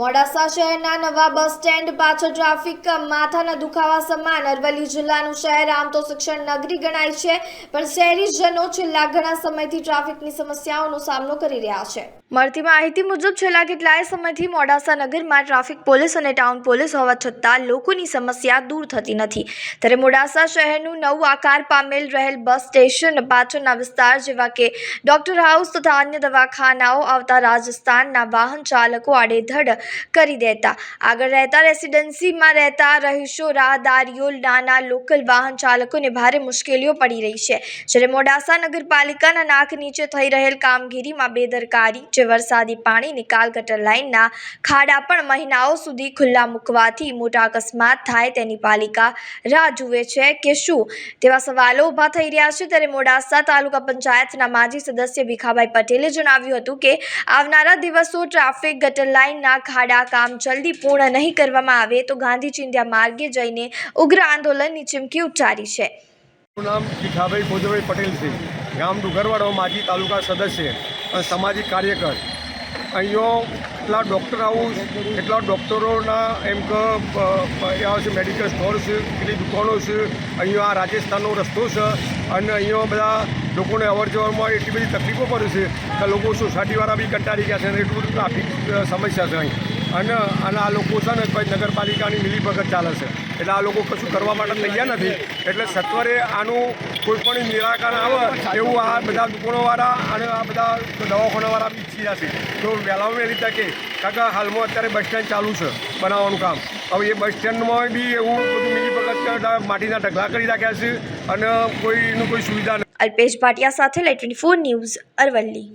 મોડાસા શહેરના નવા bus stand પાછળ ટ્રાફિક માથાના દુખાવા સમાન અરવલ્લી જિલ્લાનું શહેર આમ તો શિક્ષણ નગરી ગણાય છે, પણ શહેરીજનો છેલ્લા ઘણા સમયથી ટ્રાફિકની સમસ્યાઓનો સામનો કરી રહ્યા છે. મળતી માહિતી મુજબ છેલ્લા કેટલાય સમયથી મોડાસા નગરમાં ટ્રાફિક પોલીસ અને ટાઉન પોલીસ હોવા છતાં લોકોની સમસ્યા દૂર થતી નથી. ત્યારે મોડાસા શહેરનું નવું આકાર પામેલ રહેલ બસ સ્ટેશન પાછળના વિસ્તાર જેવા કે ડોક્ટર હાઉસ તથા અન્ય દવાખાનાઓ આવતા રાજસ્થાનના વાહન ચાલકો આડેધડ કરી દેતા. આગળ રહેતા રેસિડેન્સીમાં રહેતા રહીશો, રાહદારીઓ, નાના લોકલ વાહન ચાલકોને ભારે મુશ્કેલીઓ પડી રહી છે. જ્યારે મોડાસા નગરપાલિકાના નાક નીચે થઈ રહેલ કામગીરીમાં બેદરકારી, જે વરસાદી પાણી નિકાલ ગટર લાઇનના ખાડા પણ મહિનાઓ સુધી ખુલ્લા મૂકવાથી મોટા અકસ્માત થાય તેની પાલિકા રાહ જુએ છે કે શું? તેવા સવાલો ઊભા થઈ રહ્યા છે. ત્યારે મોડાસા તાલુકા પંચાયતના માજી સદસ્ય ભીખાભાઈ પટેલે જણાવ્યું હતું કે, આવનારા દિવસો ટ્રાફિક ગટર લાઇનના ખાડા કામ જલ્દી પૂર્ણ નહીં કરવામાં આવે તો ગાંધી ચિંધ્યા માર્ગે જઈને ઉગ્ર આંદોલનની ચીમકી ઉચ્ચારી છે. નામ ભીખાભાઈ ભોજભાઈ પટેલ છે. ગામ ડુગરવાડો માજી તાલુકા સદસ્ય અને સામાજિક કાર્યકર. અહીંયા એટલા ડૉક્ટર હાઉસ એટલા ડૉક્ટરોના એમ કે મેડિકલ સ્ટોર છે, કેટલી દુકાનો છે, અહીંયા આ રાજસ્થાનનો રસ્તો છે. અને અહીંયા બધા લોકોને અવર જવરમાં એટલી બધી તકલીફો પડે છે કે લોકો સોસાયટીવાળા બી કંટાળી ગયા છે અને એટલું બધું ટ્રાફિક સમસ્યા છે અહીં. અને અને આ લોકો છે ને કોઈ નગરપાલિકાની મિલીભગત ચાલે છે. એટલે આ લોકો કશું કરવા માટે તૈયાર નથી. એટલે સત્વરે આનું કોઈ પણ નિરાકરણ આવે એવું આ બધા દુકાનોવાળા અને આ બધા દવાખાનાવાળા બી ઈચ્છી છે. તો વહેલામાં વહેલી તકે કારણ કે હાલમાં અત્યારે બસ સ્ટેન્ડ ચાલુ છે બનાવવાનું કામ. હવે એ બસ સ્ટેન્ડમાં બી એવું માટીના ઢગલા કરી રાખ્યા છે અને કોઈનું કોઈ સુવિધા અલ્પેશ ભાટિયા સાથે light twenty four news Aravalli.